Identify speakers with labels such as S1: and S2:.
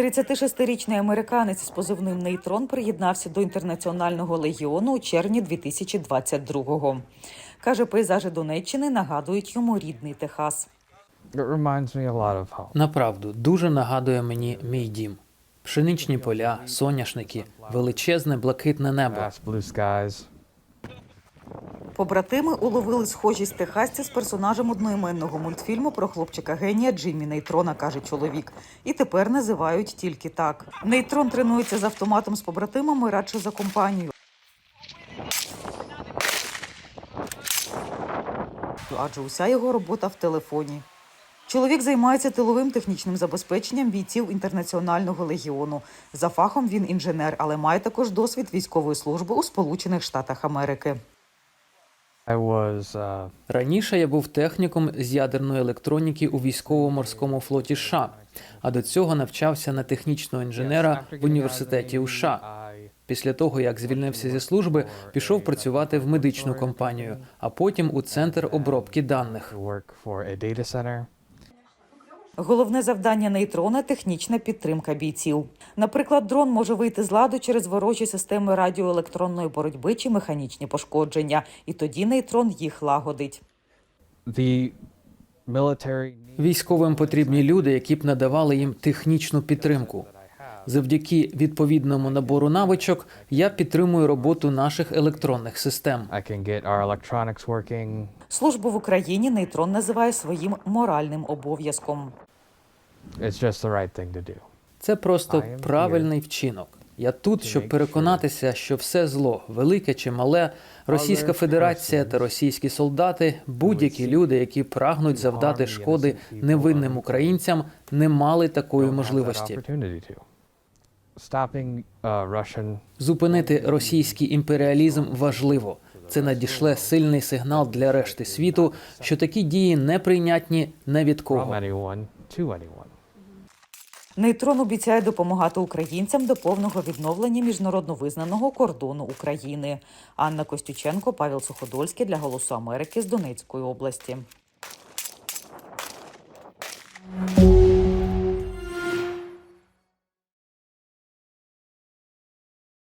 S1: 36-річний американець з позивним Нейтрон приєднався до інтернаціонального легіону у червні 2022-го. Каже, пейзажі Донеччини нагадують йому рідний Техас.
S2: Направду, дуже нагадує мені мій дім. Пшеничні поля, соняшники, величезне блакитне небо.
S1: Побратими уловили схожість техасця з персонажем одноіменного мультфільму про хлопчика генія Джиммі Нейтрона, каже чоловік. І тепер називають тільки так. Нейтрон тренується з автоматом з побратимами радше за компанію. Адже уся його робота в телефоні. Чоловік займається тиловим технічним забезпеченням бійців інтернаціонального легіону. За фахом він інженер, але має також досвід військової служби у Сполучених Штатах Америки.
S3: Uh,
S2: Раніше я був техніком з ядерної електроніки у військово-морському флоті США, а до цього навчався на технічного інженера в університеті у США. Після того, як звільнився зі служби, пішов працювати в медичну компанію, а потім у центр обробки даних.
S1: Головне завдання нейтрона технічна підтримка бійців. Наприклад, дрон може вийти з ладу через ворожі системи радіоелектронної боротьби чи механічні пошкодження, і тоді нейтрон їх лагодить.
S3: The
S2: Військовим потрібні люди, які б надавали їм технічну підтримку. Завдяки відповідному набору навичок я підтримую роботу наших електронних систем.
S1: Службу в Україні нейтрон називає своїм моральним обов'язком.
S3: It's just the right thing to do.
S2: Це просто правильний вчинок. Я тут, щоб переконатися, що все зло, велике чи мале, Російська Федерація та російські солдати, будь-які люди, які прагнуть завдати шкоди невинним українцям, не мали такої можливості.
S3: uh,
S2: Зупинити російський імперіалізм важливо. Це надішле сильний сигнал для решти світу, що такі дії неприйнятні не від кого.
S1: Нейтрон обіцяє допомагати українцям до повного відновлення міжнародно визнаного кордону України. Анна Костюченко, Павел Суходольський для Голосу Америки з Донецької області.